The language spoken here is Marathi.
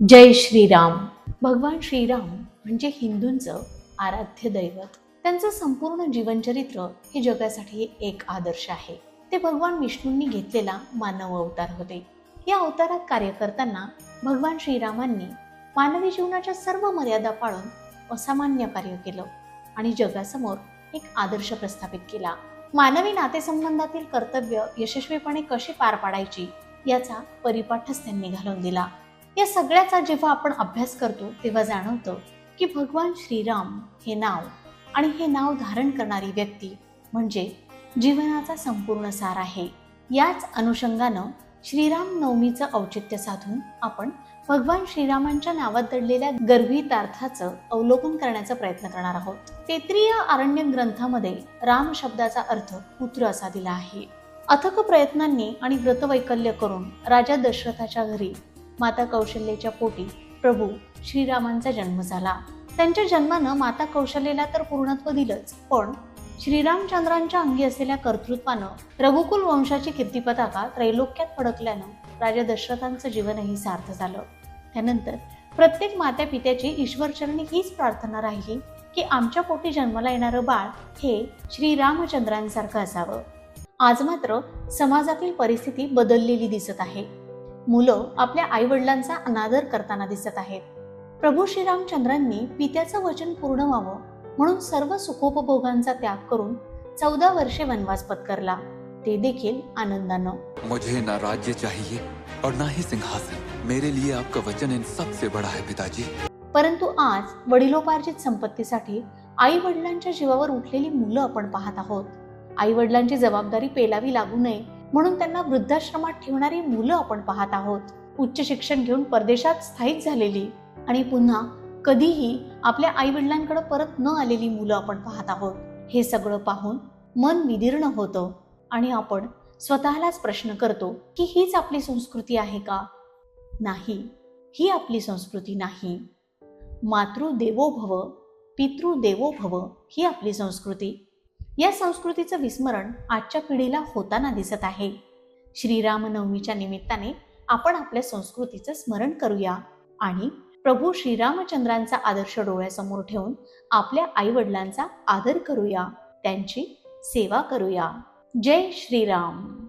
जय श्रीराम. भगवान श्रीराम म्हणजे हिंदूंचं आराध्य दैवत. त्यांचं संपूर्ण जीवनचरित्र हे जगासाठी एक आदर्श आहे. ते भगवान विष्णूंनी घेतलेला मानव अवतार होते. या अवतारात कार्य करताना भगवान श्रीरामांनी मानवी जीवनाच्या सर्व मर्यादा पाळून असामान्य कार्य केलं आणि जगासमोर एक आदर्श प्रस्थापित केला. मानवी नातेसंबंधातील कर्तव्य यशस्वीपणे कशी पार पाडायची याचा परिपाठच त्यांनी घालून दिला. या सगळ्याचा जेव्हा आपण अभ्यास करतो तेव्हा जाणवतं की भगवान श्रीराम हे नाव आणि हे नाव धारण करणारी व्यक्ती म्हणजे जीवनाचा संपूर्ण सार आहे. याच अनुषंगानं श्रीराम नवमीचं औचित्य साधून आपण भगवान श्रीरामांच्या नावात दडलेल्या गर्भितार्थाचं अवलोकन करण्याचा प्रयत्न करणार आहोत. तेत्रीय आरण्य ग्रंथामध्ये राम शब्दाचा अर्थ पुत्र असा दिला आहे. अथक प्रयत्नांनी आणि व्रतवैकल्य करून राजा दशरथाच्या घरी माता कौशल्याच्या पोटी प्रभू श्रीरामांचा जन्म झाला. त्यांच्या जन्मानं माता कौशल्याला तर पूर्णत्व दिलंच पण श्रीरामचंद्रांच्या अंगी असलेल्या कर्तृत्वानं रघुकुल वंशाची कीर्तिपताका त्रैलोक्यात फडकल्यानं राजा दशरथांचं जीवनही सार्थ झालं. त्यानंतर प्रत्येक मात्या पित्याची ईश्वरचरणी हीच प्रार्थना राहिली की आमच्या पोटी जन्माला येणारं बाळ हे श्रीरामचंद्रांसारखं असावं. आज मात्र समाजातील परिस्थिती बदललेली दिसत आहे. मुलं आपल्या आई वडिलांचा अनादर करताना दिसत आहेत. प्रभू श्रीरामचंद्रांनी पित्याचं वचन पूर्ण व्हावं म्हणून सर्व सुखोपभोगांचा त्याग करून चौदा वर्षे वनवास पत्करला. ते देखील आनंदानं. मुझे ना राज्य चाहिए और ना ही सिंहासन. मेरे लिए आपका वचन इन सबसे बड़ा है पिताजी. परंतु आज वडिलोपार्जित संपत्तीसाठी आई वडिलांच्या जीवावर उठलेली मुलं आपण पाहत आहोत. आई वडिलांची जबाबदारी पेलावी लागू नये म्हणून त्यांना वृद्धाश्रमात ठेवणारी मुलं आपण पाहत आहोत. उच्च शिक्षण घेऊन परदेशात स्थायिक झालेली आणि पुन्हा कधीही आपल्या आई वडिलांकडे परत न आलेली मुलं आपण पाहत आहोत. हे सगळं पाहून मन विदीर्ण होतं आणि आपण स्वतःलाच प्रश्न करतो की हीच आपली संस्कृती आहे का? नाही ही आपली संस्कृती नाही. मातृ देवो भव पितृ देवो भव ही आपली संस्कृती. या संस्कृतीचं विस्मरण आजच्या पिढीला होताना दिसत आहे. श्रीरामनवमीच्या निमित्ताने आपण आपल्या संस्कृतीचं स्मरण करूया आणि प्रभू श्रीरामचंद्रांचा आदर्श डोळ्यासमोर ठेवून आपल्या आई वडिलांचा आदर करूया. त्यांची सेवा करूया. जय श्रीराम.